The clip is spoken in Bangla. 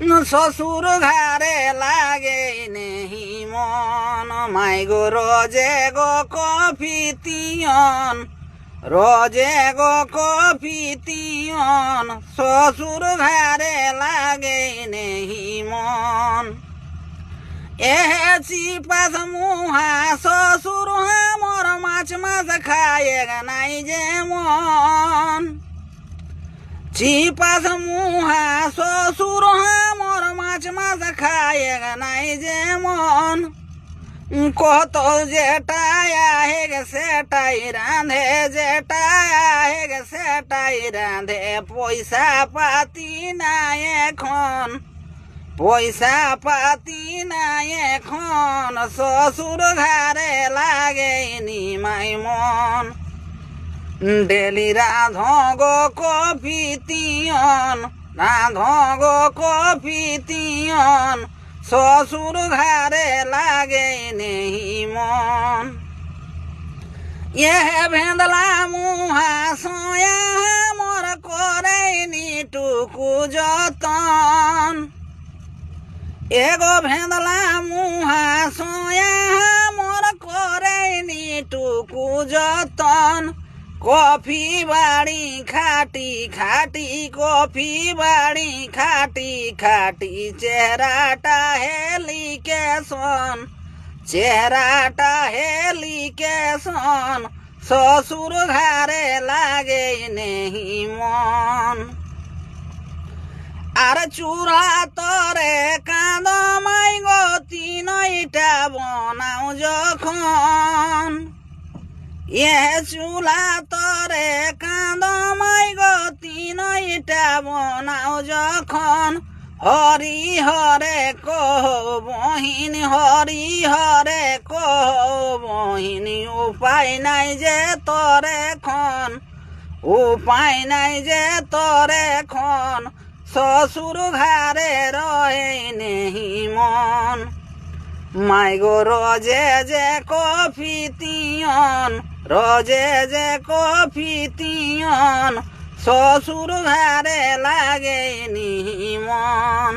শ্বশুর ঘরে লাগে নেহি মন। মাই গো, রোজে গো কফি তিয়ন রোজে গো কফি তিয়ন শ্বশুর ঘরে লাগে নেহি মন। এছি পাশ মুহা শ্বশুর মোর মাছ মাছ খায় নাই যেমন চিপাস মুহা শ্বশুর মোর মাছ মাছ খায় নাই যেমন কত যেটাই আহে সেটাই রাঁধে যেটাই আহে সেটাই রাঁধে। পয়সা পাতি নাই এখন, পয়সা পাতি নাই এখন। শ্বশুর ঘরে লাগে নিমাই মন ডেলি রাধ গো কফি তিয়ন রাধ গো কফি তিয়ন, শ্বশুর ঘরে লাগে নেহি মন। এ ভেন্দলা মুহা সয়া মোর করে নিটুকু যতন। এগো ভেন্দলা মুহা সয়া মোর করে নিটুকু যতন। কফি বাড়ি, খাটি খাটি কফি বাড়ি, খাটি খাটি চেহারাটা হেলিকে শোন চেহারাটা হেলিকে শোন শ্বশুর ঘরে লাগে নেহি মন। আর চূড়া তরে কাঁদ মাই গতি নইটা বনাও যখন এ চুলা তরে কাঁদ মাই গতি নইটা বনাও যখন হরি হরে কহ বহিন হরি হরে কহ বহিন উপায় নাই যে তরে খন, উপায় নাই যে তরে খন, শ্বশুর ঘরে রয়ে নেহি মন। মাই গো, রজে যে কফি তিয়ন, রজে যে কফি তিয়ন, শ্বশুর ঘরে লাগে নিমন মন।